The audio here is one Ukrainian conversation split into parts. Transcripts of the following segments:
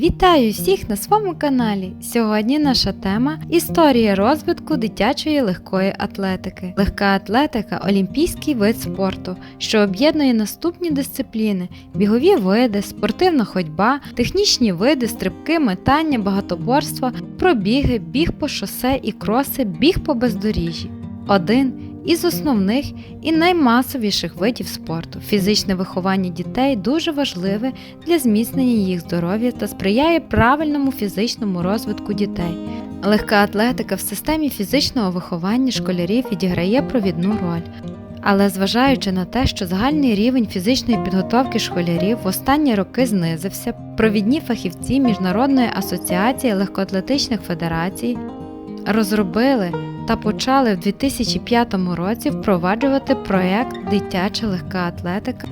Вітаю всіх на своєму каналі. Сьогодні наша тема історія розвитку дитячої легкої атлетики. Легка атлетика олімпійський вид спорту, що об'єднує наступні дисципліни: бігові види, спортивна ходьба, технічні види, стрибки, метання, багатоборство, пробіги, біг по шосе і кроси, біг по бездоріжжі. Один із основних і наймасовіших видів спорту. Фізичне виховання дітей дуже важливе для зміцнення їх здоров'я та сприяє правильному фізичному розвитку дітей. Легка атлетика в системі фізичного виховання школярів відіграє провідну роль. Але зважаючи на те, що загальний рівень фізичної підготовки школярів в останні роки знизився, провідні фахівці Міжнародної асоціації легкоатлетичних федерацій розробили та почали в 2005 році впроваджувати проект Дитяча легка атлетика.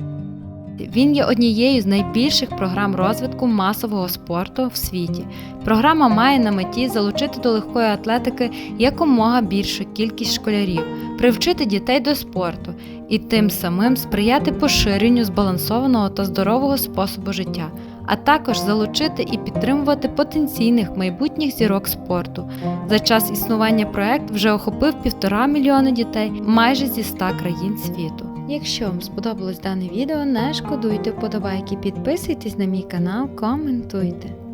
Він є однією з найбільших програм розвитку масового спорту в світі. Програма має на меті залучити до легкої атлетики якомога більшу кількість школярів, привчити дітей до спорту і тим самим сприяти поширенню збалансованого та здорового способу життя, а також залучити і підтримувати потенційних майбутніх зірок спорту. За час існування проект вже охопив півтора мільйона дітей майже зі 100 країн світу. Якщо вам сподобалось дане відео, не шкодуйте вподобайки, підписуйтесь на мій канал, коментуйте.